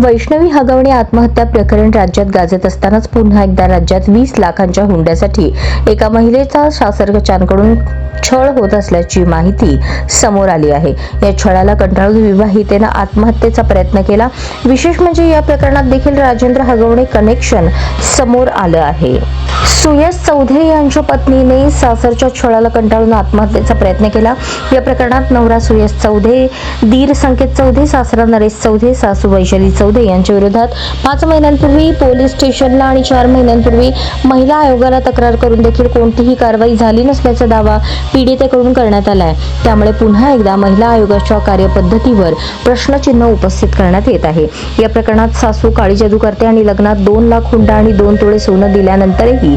वैष्णवी हगवणे आत्महत्या प्रकरण राज्यात गाजत असतानाच पुन्हा एकदा राज्यात वीस लाखांच्या हुंड्यासाठी एका महिलेचा शासरगचांकडून छळ होत असल्याची माहिती समोर आली आहे. या छळाला कंटाळून विवाहितेनं आत्महत्येचा प्रयत्न केला. विशेष म्हणजे या प्रकरणात देखील राजेंद्र हगवणे कनेक्शन समोर आलं आहे. सुयश चौधरी यांच्या पत्नीने सासरच्या छळाला कंटाळून आत्महत्येचा प्रयत्न केला. या प्रकरणात नवरा सुयश चौधे दीर संकेत चौधे सासरा नरेश चौधे सासू वैशाली चौधे यांच्या विरोधात पाच महिन्यांपूर्वी पोलीस स्टेशनला आणि चार महिन्यांपूर्वी महिला आयोगाला तक्रार करून देखील कोणतीही कारवाई झाली नसल्याचा दावा पीडितेकडून करण्यात आलाय. त्यामुळे पुन्हा एकदा महिला आयोगाच्या कार्यपद्धतीवर प्रश्नचिन्ह उपस्थित करण्यात येत आहे. या प्रकरणात सासू काळी जादू करते आणि लग्नात दोन लाख हुंडा आणि दोन तोळे सोनं दिल्यानंतरही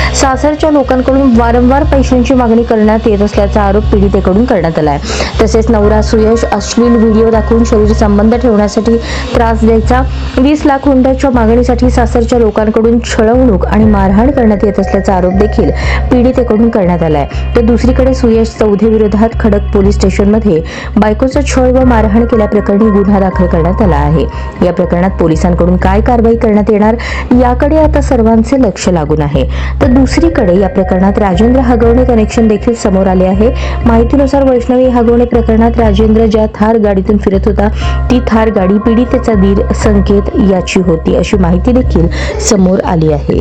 सासरच्या लोकांकडून वारंवार पैशांची मागणी करण्यात येत असल्याचा आरोप पीडितेकडून करण्यात आला आहे तसेच नवरा सुयश अश्लील व्हिडिओ दाखवून शरीर संबंध ठेवण्यासाठी त्रास द्यायचा वीस लाख हुंड्याच्या मागणीसाठी सासरच्या लोकांकडून छळवणूक आणि मारहाण करण्यात येत असल्याचा आरोप देखील पीडितेकडून करण्यात आलाय. तर दुसरीकडे सुयश चौधे विरोधात खडक पोलीस स्टेशनमध्ये बायकोचा छळ व मारहाण केल्याप्रकरणी गुन्हा दाखल करण्यात आला आहे. या प्रकरणात पोलिसांकडून काय कारवाई करण्यात येणार याकडे आता सर्वांचे लक्ष लागून आहे. तर दुसरीकडे या प्रकरणात राजेंद्र हगवणे कनेक्शन देखील समोर आले आहे. माहितीनुसार वैष्णवी हगवणे प्रकरणात राजेंद्र ज्या थार गाडीतून फिरत होता ती थार गाडी पीडितेचा दीर संकेत याची होती अशी माहिती देखील समोर आली आहे.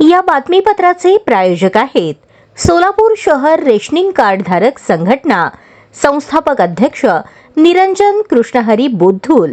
या बातमीपत्राचे प्रायोजक आहेत सोलापूर शहर रेशनिंग कार्ड धारक संघटना संस्थापक अध्यक्ष निरंजन कृष्णहरी बोद्धूल